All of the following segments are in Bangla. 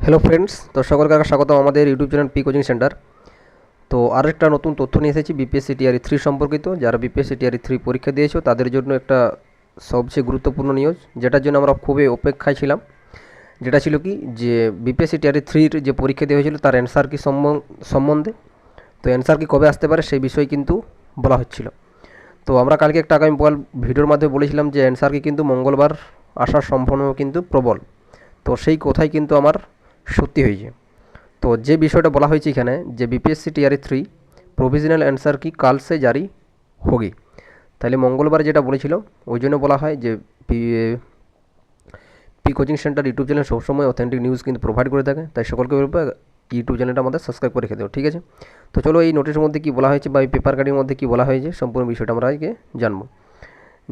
হ্যালো ফ্রেন্ডস তো সকলকে স্বাগত আমাদের YouTube channel P coaching centre তো আরেকটা নতুন তথ্য নিয়ে এসেছি বিপিএসসি টিআরই থ্রি সম্পর্কিত। যারা বিপিএসসি টিআরই থ্রি পরীক্ষা দিয়েছ, তাদের জন্য একটা সবচেয়ে গুরুত্বপূর্ণ নিউজ যেটার জন্য আমরা খুবই অপেক্ষায় ছিলাম। যেটা ছিল কি, যে বিপিএসসি টিআরই থ্রির যে পরীক্ষা দেওয়া হয়েছিল, তার অ্যান্সার কি সম্বন- সম্বন্ধে? তো অ্যান্সার কি কবে আসতে পারে, সেই বিষয়ে কিন্তু বলা হচ্ছিল। তো আমরা কালকে একটা আগামী ভিডিওর মাধ্যমে বলেছিলাম যে অ্যান্সার কি কিন্তু মঙ্গলবার আসার সম্ভাবনা কিন্তু প্রবল। তো সেই কথাই কিন্তু আমার সত্যি হয়েছে। তো যে বিষয়টা বলা হয়েছে এখানে যে BPSC TRE three provisional answer কি কাল সে জারি হোগি। তাহলে মঙ্গলবার যেটা বলেছিল, ওই জন্য বলা হয় যে P- coaching centre YouTube channel সবসময় অথেন্টিক নিউজ কিন্তু প্রোভাইড করে থাকে, তাই সকলকে ইউটিউব চ্যানেলটা আমাদের সাবস্ক্রাইব করে রেখে দেবো, ঠিক আছে? তো চলো এই নোটিশের মধ্যে কী বলা হয়েছে বা এই পেপার কার্ডের মধ্যে কী বলা হয়েছে, সম্পূর্ণ বিষয়টা আমরা আজকে জানব।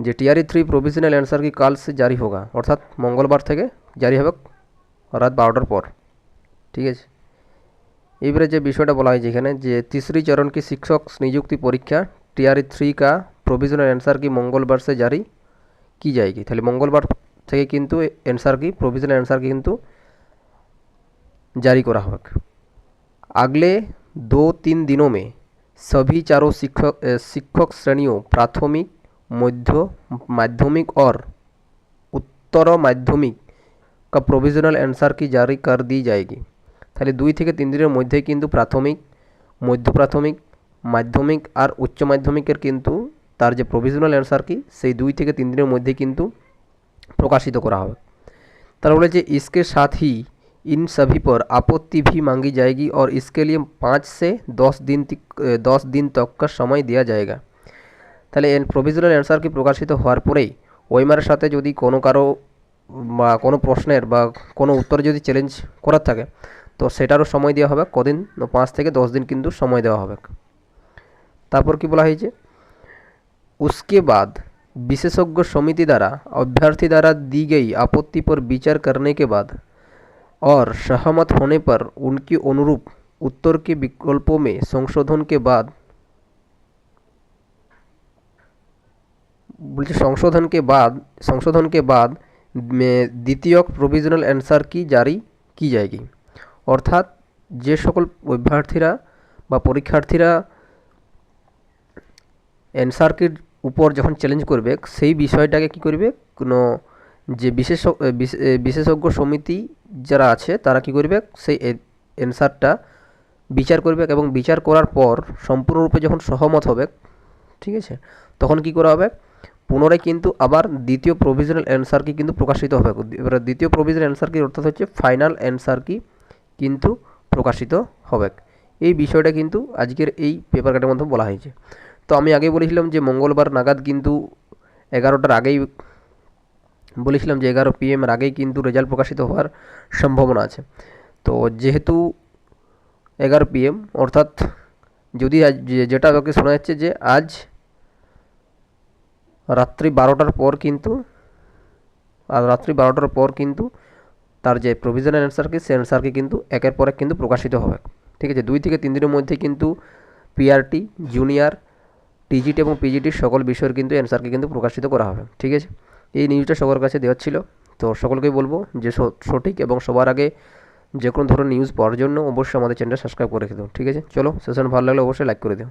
যে টিআরই থ্রি প্রভিশনাল অ্যান্সার কি কাল সে জারি হোগা, অর্থাৎ মঙ্গলবার থেকে জারি হবে রাত বারোটার পর। ঠিক আছে এবারে যে বিষয়টা বলা হয়েছে এখানে যে तीसरी चरण की शिक्षक नियुक्ति परीक्षा টিআরই থ্রি কা প্রভিজনাল অ্যান্সার কি মঙ্গলবার সে জারি কি যায়গি তাহলে মঙ্গলবার থেকে কিন্তু অ্যান্সার কি প্রভিজনাল অ্যান্সার কি কিন্তু जारी करा होगा अगले दो तीन दिनों में सभी चारों शिक्षक अ, शिक्षक श्रेणियों प्राथमिक मध्य माध्यमिक और उत्तर माध्यमिक का प्रोविजनल आंसर की जारी कर दी जाएगी তাহলে দুই থেকে তিন দিনের মধ্যেই কিন্তু প্রাথমিক মধ্য প্রাথমিক মাধ্যমিক আর উচ্চ মাধ্যমিকের কিন্তু তার যে প্রভিজনাল অ্যান্সার কি সেই দুই থেকে তিন দিনের মধ্যে কিন্তু প্রকাশিত করা হবে তারা বলেছে इसके साथ ही इन सभी पर आपत्ति भी मांगी जाएगी और इसके लिए पाँच से दस दिन तक दस दिन तक का समय दिया जाएगा তাহলে এর প্রভিজনাল অ্যান্সার কি প্রকাশিত হওয়ার পরেই ওয়েমারের সাথে যদি কোনো কারো বা কোনো প্রশ্নের বা কোনো উত্তর যদি চ্যালেঞ্জ করার থাকে তো সেটারও সময় দেওয়া হবে কদিন না পাঁচ থেকে দশ দিন কিন্তু সময় দেওয়া হবে তারপর কি বলা হয়েছে उसके बाद विशेषज्ञ समिति द्वारा अभ्यर्थी द्वारा दी गई आपत्ति पर विचार करने के बाद और सहमत होने पर उनके अनुरूप उत्तर के विकल्पों में संशोधन के बाद বলছে সংশোধন के बाद संशोधन के बाद में দ্বিতীয় প্রভিজনাল অ্যান্সার কি জারি কি যায়গি অর্থাৎ যে সকল অভ্যর্থীরা বা পরীক্ষার্থীরা অ্যান্সারকির উপর যখন চ্যালেঞ্জ করবে, সেই বিষয়টাকে কি করবে? কোনো যে বিশেষ বিশেষজ্ঞ সমিতি যারা আছে, তারা কি করবে? সেই অ্যান্সারটা বিচার করবে এবং বিচার করার পর সম্পূর্ণরূপে যখন সহমত হবে, ঠিক আছে? তখন কি করা হবে? পুনরায় কিন্তু আবার দ্বিতীয় প্রভিজনাল অ্যান্সার কি কিন্তু প্রকাশিত হবে। এবার দ্বিতীয় প্রভিজনাল অ্যান্সার কি অর্থাৎ হচ্ছে ফাইনাল অ্যান্সার কি কিন্তু প্রকাশিত হবে। এই বিষয়টা কিন্তু আজকের এই পেপার কাটের মধ্যে বলা হয়েছে। তো আমি আগে বলেছিলাম যে মঙ্গলবার নাগাদ কিন্তু এগারোটার আগেই বলেছিলাম যে এগারো পিএমের আগেই কিন্তু রেজাল্ট প্রকাশিত হওয়ার সম্ভাবনা আছে। তো যেহেতু এগারো পিএম অর্থাৎ যদি আজ যেটা আমাকে শোনা যাচ্ছে যে আজ রাত্রি বারোটার পর কিন্তু আর রাত্রি বারোটার পর কিন্তু তার যে প্রভিজনাল অ্যান্সার কি সে অ্যান্সার কি কিন্তু একের পর এক কিন্তু প্রকাশিত হবে। ঠিক আছে? দুই থেকে তিন দিনের মধ্যে কিন্তু পিআরটি জুনিয়র টিজিটি এবং পিজিটির সকল বিষয়ের কিন্তু অ্যান্সারকে কিন্তু প্রকাশিত করা হবে। ঠিক আছে? এই নিউজটা সবার কাছে দেওয়ার ছিল। তো সকলকেই বলব যে সঠিক এবং সবার আগে যে কোনো ধরনের নিউজ পাওয়ার জন্য অবশ্যই আমাদের চ্যানেলটা সাবস্ক্রাইব করে দেবো ঠিক আছে? চলো সেশন ভালো লাগলে অবশ্যই লাইক করে দিও।